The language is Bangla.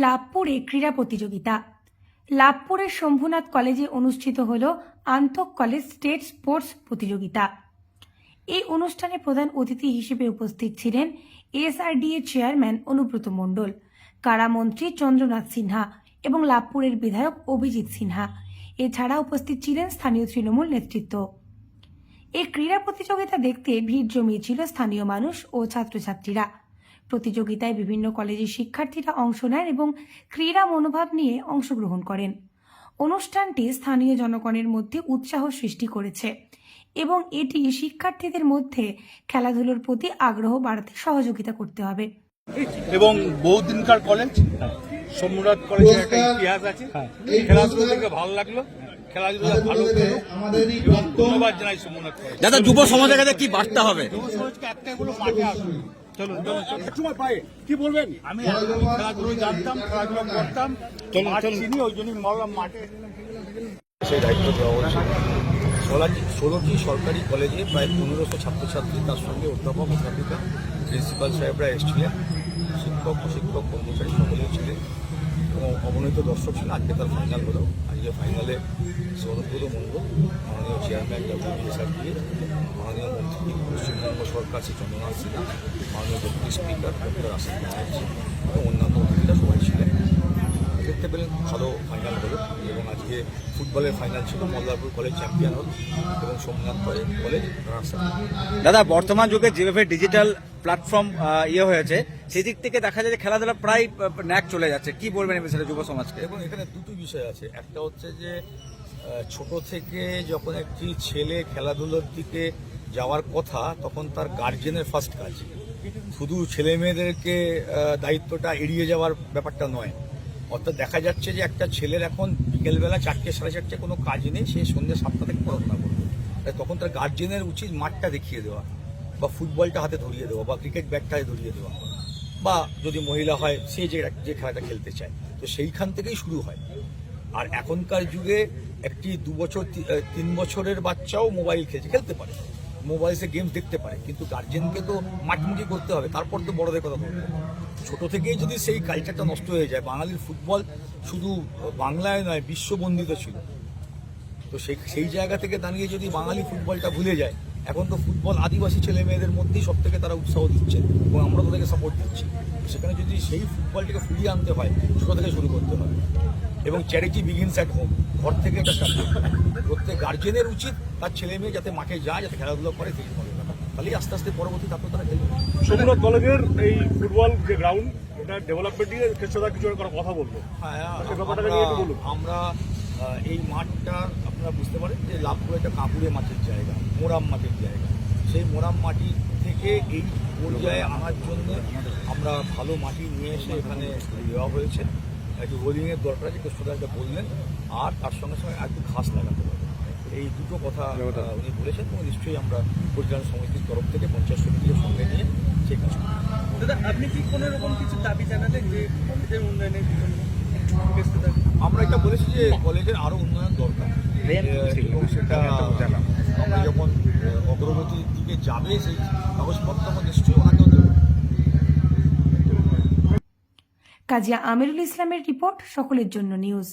লাভপুরে ক্রীড়া প্রতিযোগিতা। লাভপুরের শম্ভুনাথ কলেজে অনুষ্ঠিত হল আন্তঃ কলেজ স্টেট স্পোর্টস প্রতিযোগিতা। এই অনুষ্ঠানে প্রধান অতিথি হিসেবে উপস্থিত ছিলেন এসআরডিএ চেয়ারম্যান অনুব্রত মণ্ডল, কারামন্ত্রী চন্দ্রনাথ সিনহা এবং লাভপুরের বিধায়ক অভিজিৎ সিনহা। এছাড়া উপস্থিত ছিলেন স্থানীয় তৃণমূল নেতৃত্ব। এই ক্রীড়া প্রতিযোগিতা দেখতে ভিড় জমিয়েছিল স্থানীয় মানুষ ও ছাত্রছাত্রীরা। প্রতিযোগিতায় বিভিন্ন কলেজের শিক্ষার্থীরা অংশ নেন এবং ক্রীড়া মনোভাব নিয়ে অংশগ্রহণ করেন। অনুষ্ঠানটি স্থানীয় জনগণের মধ্যে উৎসাহ সৃষ্টি করেছে এবং এটি শিক্ষার্থীদের মধ্যে খেলাধুলোর প্রতি আগ্রহ বাড়াতে সহযোগিতা করতে হবে। এবং বহুদিনকার কলেজ সোমনাথ কলেজের একটা ইতিহাস আছে। খেলাধুলো দেখে ভালো লাগল। খেলাধুলো ভালো ধন্যবাদ জানাই কলেজ দাদা যুব সমাজের কাছে কি বার্তা হবে? যুব সমাজকে একটাই বলো মাঠে আসুন। চলুন চলুন চলুন। এক সময় পায়ে। কি বলবেন? আমি আমি খেলাধুলো জানতাম খেলাধুলো করতাম চিনি ওই জন্যই মাঠে। সেই দায়িত্ব দেওয়া হচ্ছে। ষোলাটি ষোলোটি সরকারি কলেজে প্রায় পনেরোশো ছাত্রছাত্রী তার সঙ্গে অধ্যাপক অধ্যাপিকা প্রিন্সিপাল সাহেবরা এসেছিলেন। শিক্ষক প্রশিক্ষক কর্মচারী সকলেই ছিলেন। অবনীত দর্শক ছিল। আজকে তার ফাইনাল হলো। আজকে ফাইনালে সৌরভ্রত মণ্ডল মাননীয় চেয়ারম্যান ডব্লিউবিএসআর দিয়ে মাননীয় মন্ত্রী, পশ্চিমবঙ্গ সরকার, শ্রী চন্দ্রনাথ সিনহা, মাননীয় deputy speaker, doctor Asif Banerjee এবং অন্যান্য অতিথিরা সবাই ছিলেন। দেখতে পেলেন ভালো ফাইনাল হলো এবং আজকে ফুটবলের ফাইনাল ছিল। মল্লারপুর কলেজ চ্যাম্পিয়ন হল এবং সোমনাথ কলেজ রানার্স দাদা, বর্তমান যুগে যেভাবে ডিজিটাল প্ল্যাটফর্ম ইয়ে হয়েছে সেই দিক থেকে দেখা যায় যে খেলাধুলা প্রায় ন্যাক চলে যাচ্ছে। কি বলবেন এই বিষয়ে যুব সমাজকে? এবং এখানে দুটো বিষয় আছে। একটা হচ্ছে যে ছোট থেকে যখন একটি ছেলে খেলাধুলোর দিকে যাওয়ার কথা, তখন তার গার্জেনের ফার্স্ট কাজ। শুধু ছেলে মেয়েদেরকে দায়িত্বটা এড়িয়ে যাওয়ার ব্যাপারটা নয়। অর্থাৎ দেখা যাচ্ছে যে একটা ছেলের এখন বিকেলবেলা চারটে, সাড়ে চারটে কোনো কাজ নেই, সে সন্ধ্যে সাতটা থেকে পড়াশোনা করবে। তখন তার গার্জেনের উচিত মাঠটা দেখিয়ে দেওয়া। বা ফুটবলটা হাতে ধরিয়ে দেওয়া বা ক্রিকেট ব্যাটটা হাতে ধরিয়ে দেওয়া বা যদি মহিলা হয়, সে যে যে খেলাটা খেলতে চায়, তো সেইখান থেকেই শুরু হয়। আর এখনকার যুগে একটি দু বছর তিন বছরের বাচ্চাও মোবাইল খেলছে, খেলতে পারে। মোবাইলে গেমস দেখতে পারে, কিন্তু গার্জেনকে তো মাঠমুখী করতে হবে, তারপর তো বড়দের কথা বলতে। ছোট থেকেই যদি সেই কালচারটা নষ্ট হয়ে যায়, বাঙালির ফুটবল শুধু বাংলায় নয়, বিশ্ববন্দিত ছিল। তো সেই সেই জায়গা থেকে দাঁড়িয়ে যদি বাঙালি ফুটবলটা ভুলে যায় এখন তো ফুটবল আদিবাসী ছেলে মেয়েদের মধ্যেই সব থেকে তারা উৎসাহ দিচ্ছে এবং আমরা তাদেরকে সাপোর্ট দিচ্ছি। সেখানে যদি সেই ফুটবলটিকে ফিরিয়ে আনতে হয় ছোট থেকে শুরু করতে হবে এবং চ্যারিটি বিগিনস অ্যাট হোম ঘর থেকে এটা স্টার্ট। প্রত্যেক গার্জেনের উচিত তার ছেলে মেয়ে যাতে মাঠে যায় যাতে খেলাধুলো করে সেই তাহলেই আস্তে আস্তে পরবর্তী তারপর তারা খেলবে। সোমনাথ কলেজের এই ফুটবল যে গ্রাউন্ড এটা ডেভেলপমেন্ট নিয়ে কেষ্টদা কিছু একটা কথা বলব। হ্যাঁ একটু। আমরা এই মাঠটা আপনারা বুঝতে পারেন যে লাভপুর একটা কাঁকুড়ে মাঠের জায়গা মোরাম মাঠের জায়গা। সেই মোরাম মাটি থেকে এই পর্যায়ে আনার জন্য আমরা ভালো মাটি নিয়ে এসে এখানে দেওয়া হয়েছে। একটু রোলিংয়ের দরকার আছে কেষ্টদা এটা বললেন আর তার সঙ্গে সঙ্গে একটু ঘাস লাগাতে হবে। এই দুটো কথা উনি বলেছেন এবং নিশ্চয়ই আমরা পরিচালনা সমিতির তরফ থেকে পঞ্চায়েত সমিতিকে সঙ্গে নিয়ে সেই কাজ। দাদা আপনি কি কোনো রকম কিছু দাবি জানালেন যে উন্নয়নের আমরা এটা বলেছি যে কলেজের আরও উন্নয়ন দরকার। এবং সেটা আমরা যখন অগ্রগতির দিকে যাবে সেই কাগজপত্র নিশ্চয়ই ওনাকে দেবো কাজিয়া আমিরুল ইসলামের রিপোর্ট সকলের জন্য নিউজ।